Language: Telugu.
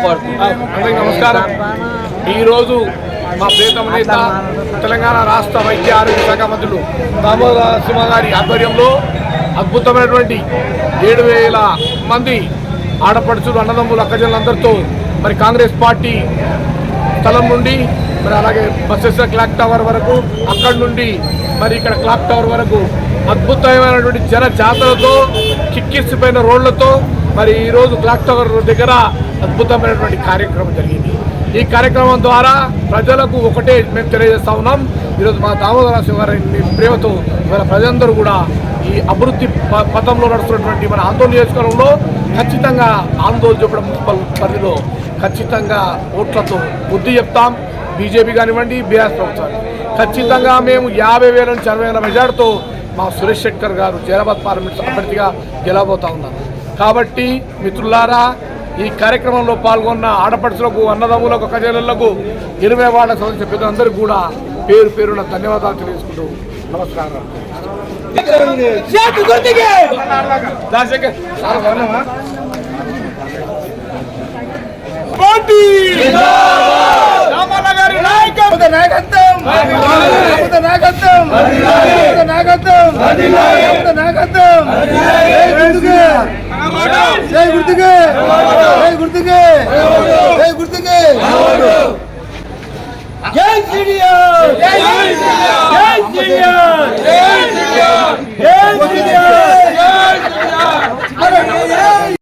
అందరికీ నమస్కారం. ఈరోజు మా ప్రియతమ నేత తెలంగాణ రాష్ట్ర వైద్య ఆరోగ్య శాఖ మంత్రులు దామోదర సింహ గారి ఆధ్వర్యంలో అద్భుతమైనటువంటి ఏడు వేల మంది ఆడపడుచులు అన్నదమ్ములు అక్కజనులందరితో మరి కాంగ్రెస్ పార్టీ స్థలం నుండి మరి అలాగే బస్సెస్ క్లాక్ టవర్ వరకు అక్కడి నుండి మరి ఇక్కడ క్లాక్ టవర్ వరకు అద్భుతమైనటువంటి జన జాతరతో కిక్కిసిపోయిన రోడ్లతో మరి ఈరోజు క్లాక్ టవర్ దగ్గర అద్భుతమైనటువంటి కార్యక్రమం జరిగింది. ఈ కార్యక్రమం ద్వారా ప్రజలకు ఒకటే మేము తెలియజేస్తా ఉన్నాం. ఈరోజు మా దామోదర శివారి ప్రేమతో ఇవాళ ప్రజలందరూ కూడా ఈ అభివృద్ధి ప- పథంలో నడుస్తున్నటువంటి మన ఆందోళన నియోజకవర్గంలో ఖచ్చితంగా ఆందోళన చూపడం మున్సిపల్ పరిధిలో ఖచ్చితంగా ఓట్లతో బుద్ధి చెప్తాం. బీజేపీ కానివ్వండి బీఆర్ ప్రభుత్వం ఖచ్చితంగా మేము యాభై వేల నుంచి అరవై వేల మెజార్టీతో మా సురేష్ శెట్కర్ గారు జైరాబాద్ పార్లమెంట్ అభ్యర్థిగా గెలవబోతా ఉన్నాను కాబట్టి మిత్రులారా ఈ కార్యక్రమంలో పాల్గొన్న ఆడపడుచులకు అన్నదమ్ములకు కజలకు ఇరవై వాళ్ళ సంబంధించిన పెద్దలందరికీ కూడా పేరు పేరున ధన్యవాదాలు తెలియజేసుకుంటూ నమస్కారం. నాయకత్వం! నాయకత్వం! నాయకత్వం! నాయకత్వం! ஜெய் குருத்துக்கு ஜெய் குருத்துக்கு ஜெய் குருத்துக்கு